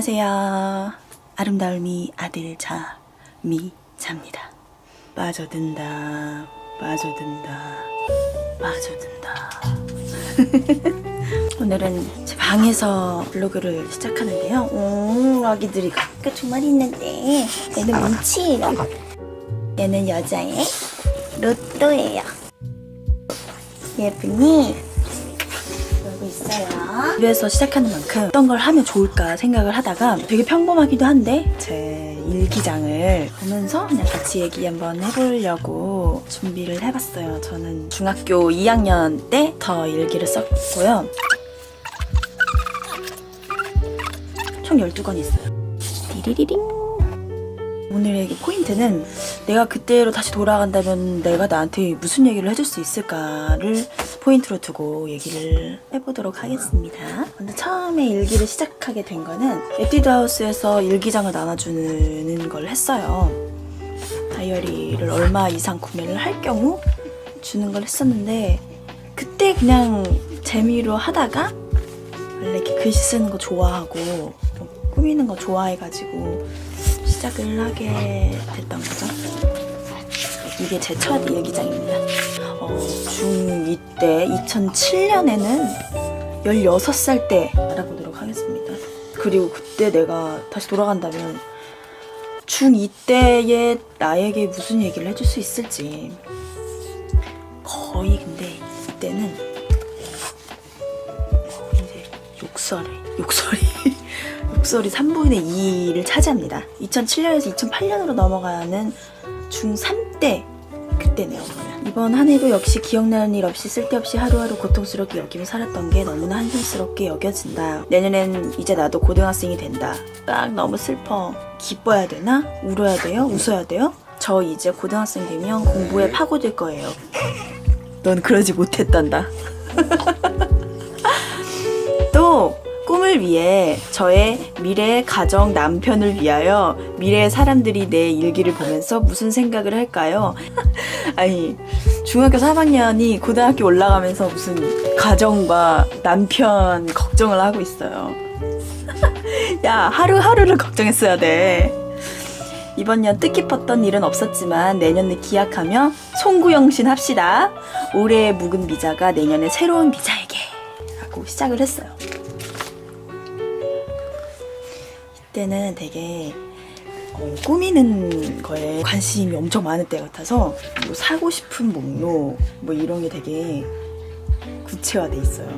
안녕하세요. 아름다움이 아들 자, 미, 자입니다. 빠져든다, 빠져든다, 빠져든다. 오늘은 제 방에서 블로그를 시작하는데요. 오, 아기들이 가끔 정말 있는데, 얘는 뭉치, 얘는 여자애, 로또예요. 예쁘니? 있어요. 집에서 시작하는 만큼 어떤 걸 하면 좋을까 생각을 하다가 되게 평범하기도 한데 제 일기장을 보면서 그냥 같이 얘기 한번 해보려고 준비를 해봤어요. 저는 중학교 2학년 때더 일기를 썼고요. 총 12권 있어요. 디리리링. 오늘의 포인트는 내가 그때로 다시 돌아간다면 내가 나한테 무슨 얘기를 해줄 수 있을까를 포인트로 두고 얘기를 해보도록 하겠습니다. 근데 처음에 일기를 시작하게 된 거는 에뛰드하우스에서 일기장을 나눠주는 걸 했어요. 다이어리를 얼마 이상 구매를 할 경우 주는 걸 했었는데 그때 그냥 재미로 하다가 원래 이렇게 글씨 쓰는 거 좋아하고 좀 꾸미는 거 좋아해가지고 시작을 하게 됐던 거죠. 이게 제 첫 일기장입니다. 어, 중2 때 2007년에는 16살 때 알아보도록 하겠습니다. 그리고 그때 내가 다시 돌아간다면 중2 때의 나에게 무슨 얘기를 해줄 수 있을지 거의 근데 이때는 이제 욕설이 욕설이 욕설이 3분의 2를 차지합니다. 2007년에서 2008년으로 넘어가는 중3 때 그때네요. 이번 한 해도 역시 기억나는 일 없이 쓸데없이 하루하루 고통스럽게 여기며 살았던 게 너무나 한심스럽게 여겨진다. 내년엔 이제 나도 고등학생이 된다. 딱 너무 슬퍼. 기뻐야 되나? 울어야 돼요? 웃어야 돼요? 저 이제 고등학생 되면 공부에 파고들 거예요. 넌 그러지 못했단다. 또 꿈을 위해 저의 미래 가정 남편을 위하여 미래의 사람들이 내 일기를 보면서 무슨 생각을 할까요? 아니 중학교 3학년이 고등학교 올라가면서 무슨 가정과 남편 걱정을 하고 있어요. 야 하루하루를 걱정했어야 돼. 이번 년 뜻깊었던 일은 없었지만 내년을 기약하며 송구영신 합시다. 올해의 묵은 비자가 내년에 새로운 비자에게 라고 시작을 했어요. 때는 되게 어, 꾸미는 거에 관심이 엄청 많을 때 같아서 뭐 사고 싶은 목록 뭐 이런 게 되게 구체화돼 있어요.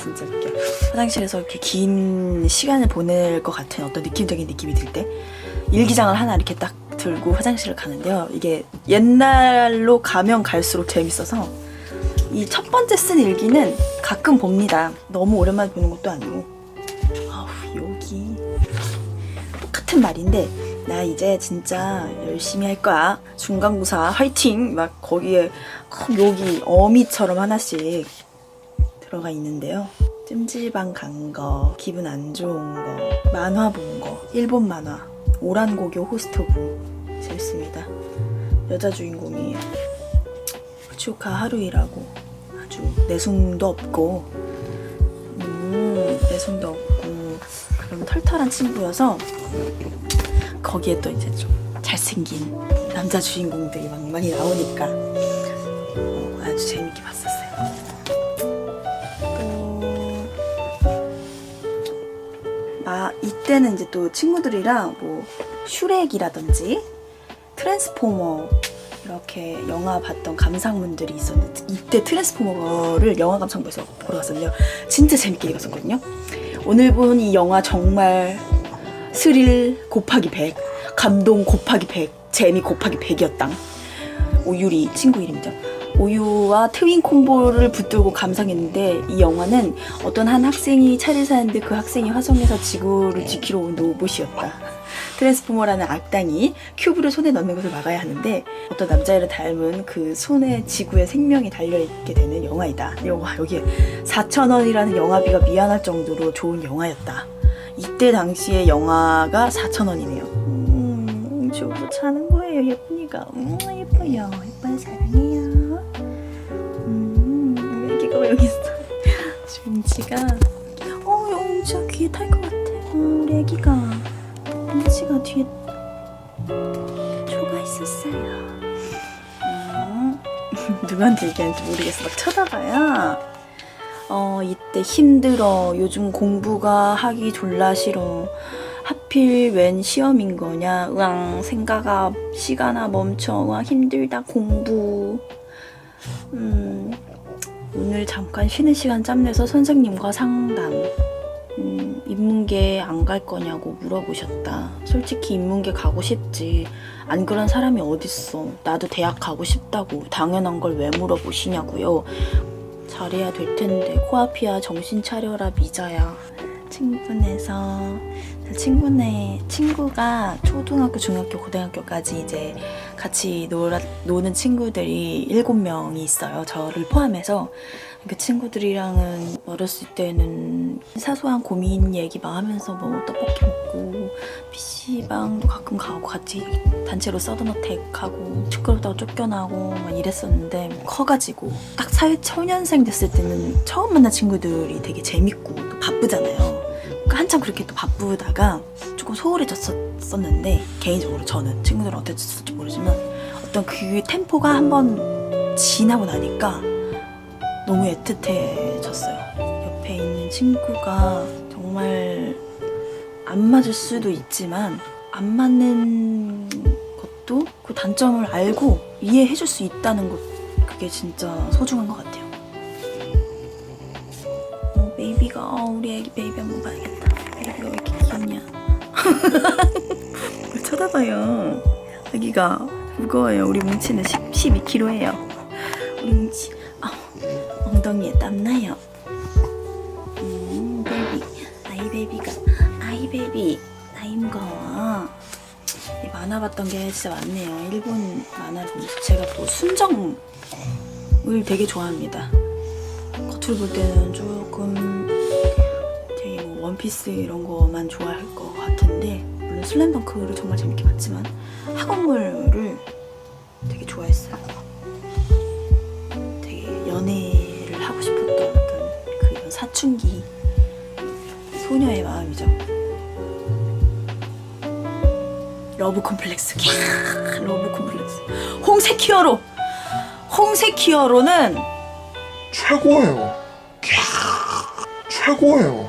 진짜 웃겨. 화장실에서 이렇게 긴 시간을 보낼 것 같은 어떤 느낌적인 느낌이 들 때 일기장을 하나 이렇게 딱 들고 화장실을 가는데요. 이게 옛날로 가면 갈수록 재밌어서 이 첫 번째 쓴 일기는 가끔 봅니다. 너무 오랜만에 보는 것도 아니고. 똑같은 말인데, 나 이제 진짜 열심히 할 거야. 중간고사 화이팅! 막 거기에 큰 여기 어미처럼 하나씩 들어가 있는데요. 찜질방 간 거, 기분 안 좋은 거, 만화 본 거, 일본 만화, 오란고교 호스트부 재밌습니다. 여자 주인공이에요. 후치오카 하루이라고 아주 내숭도 없고, 음, 내숭도 없고 그런 털털한 친구여서 거기에 또 이제 좀 잘생긴 남자 주인공들이 막 많이 나오니까 어, 아주 재밌게 봤었어요. 또, 아, 이때는 이제 또 친구들이랑 뭐, 슈렉이라든지, 트랜스포머, 이렇게 영화 봤던 감상문들이 있었는데, 이때 트랜스포머를 영화 감상부에서 보러 갔었는데요. 진짜 재밌게 읽었었거든요. 오늘 본 이 영화 정말 스릴 곱하기 100, 감동 곱하기 100, 재미 곱하기 100이었당. 오유리 친구 이름이죠. 오유와 트윈 콤보를 붙들고 감상했는데 이 영화는 어떤 한 학생이 차를 사는데 그 학생이 화성에서 지구를 지키러 온 로봇이었다. 트랜스포머라는 악당이 큐브를 손에 넣는 것을 막아야 하는데 어떤 남자애를 닮은 그 손에 지구의 생명이 달려있게 되는 영화이다. 영화 여기에 4,000원이라는 영화비가 미안할 정도로 좋은 영화였다. 이때 당시의 영화가 4,000원이네요. 음, 주고 차는 예뻐요 예쁜이가 음 예뻐요 예뻐요 사랑해요 여기 있어 뭉치가 어 뭉치가 귀에 탈 것 같아. 어, 우리 애기가. 뭉치가 뒤에 조가 있었어요. 음. 누구한테 얘기하는지 모르겠어. 막 쳐다봐요. 어 이때 힘들어. 요즘 공부가 하기 졸라 싫어. 하필 웬 시험인 거냐? 으앙 생각아 시간아 멈춰. 으앙 힘들다 공부. 음 오늘 잠깐 쉬는 시간 짬내서 선생님과 상담. 음, 인문계 안 갈 거냐고 물어보셨다. 솔직히 인문계 가고 싶지. 안 그런 사람이 어딨어. 나도 대학 가고 싶다고 당연한 걸 왜 물어보시냐고요. 잘해야 될 텐데 코아피아 정신 차려라 미자야. 친구네서 친구네 친구가 초등학교 중학교 고등학교까지 이제 같이 놀아, 노는 친구들이 일곱 명이 있어요 저를 포함해서 그 친구들이랑은 어렸을 때는 사소한 고민 얘기만 하면서 뭐 떡볶이 먹고 PC방도 가끔 가고 같이 단체로 서든어택 하고 시끄럽다고 쫓겨나고 막 이랬었는데 커가지고 딱 사회 초년생 됐을 때는 처음 만난 친구들이 되게 재밌고 또 바쁘잖아요. 한참 그렇게 또 바쁘다가 조금 소홀해졌었는데 개인적으로 저는 친구들은 어땠을지 모르지만 어떤 그 템포가 한번 지나고 나니까 너무 애틋해졌어요. 옆에 있는 친구가 정말 안 맞을 수도 있지만 안 맞는 것도 그 단점을 알고 이해해 줄 수 있다는 것 그게 진짜 소중한 것 같아요. 어, 베이비가 어, 우리 애기 베이비 한번 봐야겠다. 뭘 쳐다봐요. 아기가 무거워요. 우리 뭉치는 10, 12kg예요. 우리 뭉치 아, 엉덩이에 땀나요. 음, 베이비. 아이 베이비가 아이 베이비. 아이 무거워. 이 만화 봤던 게 진짜 많네요. 일본 만화를 보면서 제가 또 순정을 되게 좋아합니다. 겉으로 볼 때는 조금 되게 뭐 원피스 이런 거만 좋아할 것 같은데 물론 슬램덩크를 정말 재밌게 봤지만 학원물을 되게 좋아했어요. 되게 연애를 하고 싶었던 어떤 그런 사춘기 소녀의 마음이죠. 러브 콤플렉스. 캬, 러브 콤플렉스. 홍색 히어로. 홍색 히어로는 최고예요. 최고예요.